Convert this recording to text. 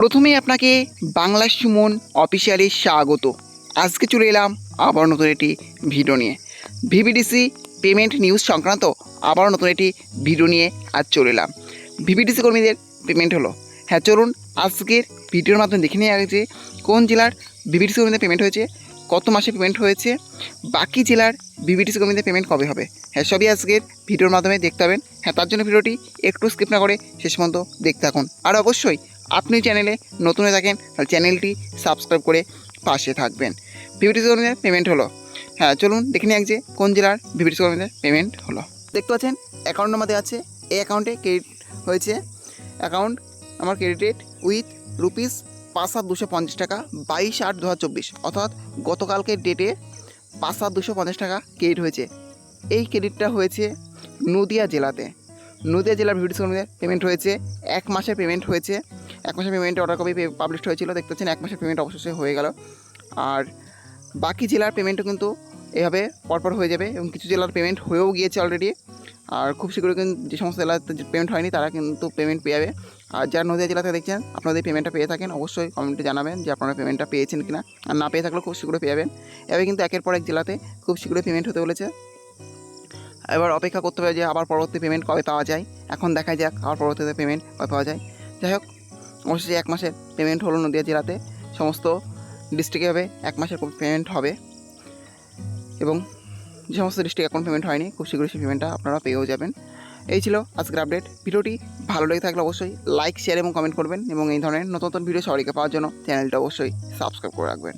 প্রথমেই আপনাকে বাংলা সুমন অফিসিয়ালি স্বাগত। আজকে চলে এলাম আবার নতুন একটি ভিডিও নিয়ে। ভিভিডিসি পেমেন্ট নিউজ সংক্রান্ত আবার নতুন একটি ভিডিও নিয়ে আজ চলে এলাম। ভিভিডিসি কর্মীদের পেমেন্ট হলো। হ্যাঁ চলুন আজকের ভিডিওর মাধ্যমে দেখে নিয়ে যে কোন জেলার ভিভিডিসি কর্মীদের পেমেন্ট হয়েছে। কত মাসে পেমেন্ট হয়েছে, বাকি জেলার ভিভিডিসি কর্মীদের পেমেন্ট কবে হবে? হ্যাঁ সবই আজকের ভিডিওর মাধ্যমে দেখতে পাবেন। হ্যাঁ তার জন্য ভিডিওটি একটু স্কিপ না করে শেষ পর্যন্ত দেখতে থাকুন। আর অবশ্যই আপনি চ্যানেলে নতুন হয়ে থাকেন, তাহলে চ্যানেলটি সাবস্ক্রাইব করে পাশে থাকবেন। ভিভিডিসি কর্মীদের পেমেন্ট হলো। হ্যাঁ চলুন দেখে নিই এক যে কোন জেলার ভিভিডিসি কর্মীদের পেমেন্ট হলো। দেখতে পাচ্ছেন অ্যাকাউন্ট নাম্বার দেওয়া আছে। এই অ্যাকাউন্টে ক্রেডিট হয়েছে। অ্যাকাউন্ট আমার ক্রেডিটেড উইথ রুপিস পাঁচ হাজার দুশো পঞ্চাশ টাকা, বাইশ আট দু হাজার চব্বিশ। অর্থাৎ গতকালকে ডেটে পাঁচ হাজার দুশো পঞ্চাশ টাকা ক্রেডিট হয়েছে। এই ক্রেডিটটা হয়েছে নদিয়া জেলাতে। নদিয়া জেলার ভিডিও কর্মীদের পেমেন্ট হয়েছে, এক মাসের পেমেন্ট হয়েছে। এক মাসের পেমেন্ট অর্ডার কপি পাবলিশ হয়েছিল, দেখতে পাচ্ছেন, এক মাসের পেমেন্ট অবশ্যই হয়ে গেল। আর বাকি জেলার পেমেন্টও কিন্তু এভাবে পরপর হয়ে যাবে এবং কিছু জেলার পেমেন্ট হয়েও গিয়েছে অলরেডি আর খুব শীঘ্রই কিন্তু যে সমস্ত জেলাতে পেমেন্ট হয়নি, তারা কিন্তু পেমেন্ট পেয়ে যাবে। আর যারা নদীয়া জেলাতে দেখছেন আপনাদের পেমেন্টটা পেয়ে থাকেন, অবশ্যই কমেন্টে জানাবেন যে আপনারা পেমেন্টটা পেয়েছেন কিনা। আর না পেয়ে থাকলেও খুব শীঘ্রই পেয়ে যাবেন। এভাবে কিন্তু একের পর এক জেলাতে খুব শীঘ্রই পেমেন্ট হতে বলেছে। এবার অপেক্ষা করতে হবে যে আবার পরবর্তী পেমেন্ট কবে পাওয়া যায়। এখন দেখা যাক আবার পরবর্তীতে পেমেন্ট কবে পাওয়া যায়। যাই হোক অবশ্যই এক মাসের পেমেন্ট হলো নদীয়া জেলাতে। সমস্ত ডিস্ট্রিক্টে হবে এক মাসের পেমেন্ট হবে। এবং যে সমস্ত ডিস্ট্রিক্ট অ্যাকাউন্ট পেমেন্ট হয়নি, খুব শীঘ্রই সেই পেমেন্টটা আপনারা পেয়েও যাবেন। এই ছিল আজকের আপডেট ভিডিওটি ভালো লেগে থাকলে অবশ্যই লাইক শেয়ার এবং কমেন্ট করবেন এবং এই ধরনের নতুন নতুন ভিডিও সবাইকে পাওয়ার জন্য চ্যানেলটা অবশ্যই সাবস্ক্রাইব করে রাখবেন।